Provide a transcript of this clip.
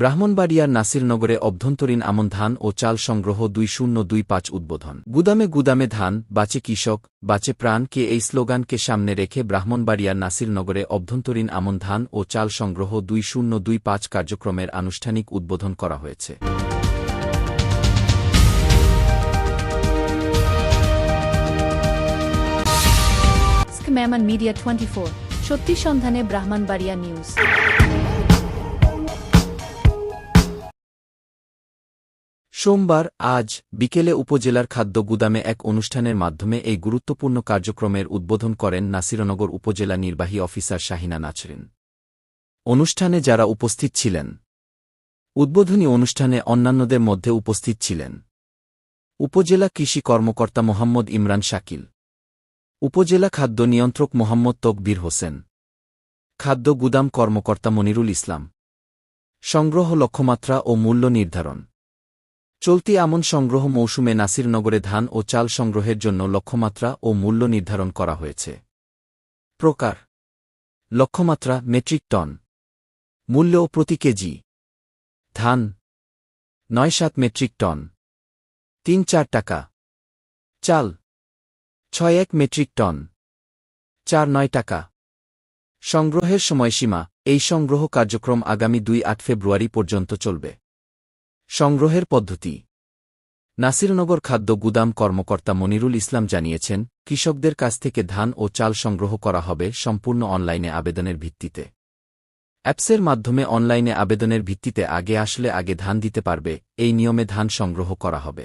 ব্রাহ্মণবাড়িয়ার নাসিরনগরে অভ্যন্তরীণ আমন ধান ও চাল সংগ্রহ দুই শূন্য দুই পাঁচ উদ্বোধন। গুদামে গুদামে ধান, বাঁচে কৃষক, বাঁচে প্রাণকে এই স্লোগানকে সামনে রেখে ব্রাহ্মণবাড়িয়ার নাসিরনগরে অভ্যন্তরীণ আমন ধান ও চাল সংগ্রহ দুই শূন্য দুই পাঁচ কার্যক্রমের আনুষ্ঠানিক উদ্বোধন করা হয়েছে। মিডিয়া টোয়েন্টি ফোর সত্যি সন্ধানে ব্রাহ্মণবাড়িয়া নিউজ সোমবার, আজ, বিকেলে উপজেলার খাদ্য গুদামে এক অনুষ্ঠানের মাধ্যমে এই গুরুত্বপূর্ণ কার্যক্রমের উদ্বোধন করেন নাসিরনগর উপজেলা নির্বাহী অফিসার শাহিনা নাছরিন। অনুষ্ঠানে যারা উপস্থিত ছিলেন। উদ্বোধনী অনুষ্ঠানে অন্যান্যদের মধ্যে উপস্থিত ছিলেন। উপজেলা কৃষি কর্মকর্তা মোহাম্মদ ইমরান শাকিল। উপজেলা খাদ্য নিয়ন্ত্রক মোহাম্মদ তকবীর হোসেন। খাদ্য গুদাম কর্মকর্তা মনিরুল ইসলাম। সংগ্রহ লক্ষ্যমাত্রা ও মূল্য নির্ধারণ। চলতি আমন সংগ্রহ মৌসুমে নাসিরনগরে ধান ও চাল সংগ্রহের জন্য লক্ষ্যমাত্রা ও মূল্য নির্ধারণ করা হয়েছে। প্রকার। লক্ষ্যমাত্রা মেট্রিক টন। মূল্য প্রতি কেজি। ধান। নয় সাত মেট্রিক টন। তিন চার টাকা। চাল। ছয় এক মেট্রিক টন। চার নয় টাকা। সংগ্রহের সময়সীমা, এই সংগ্রহ কার্যক্রম আগামী দুই আট ফেব্রুয়ারি পর্যন্ত চলবে। সংগ্রহের পদ্ধতি। নাসিরনগর খাদ্য গুদাম কর্মকর্তা মনিরুল ইসলাম জানিয়েছেন, কৃষকদের কাছ থেকে ধান ও চাল সংগ্রহ করা হবে সম্পূর্ণ অনলাইনে আবেদনের ভিত্তিতে। অ্যাপসের মাধ্যমে অনলাইনে আবেদনের ভিত্তিতে আগে আসলে আগে ধান দিতে পারবে, এই নিয়মে ধান সংগ্রহ করা হবে।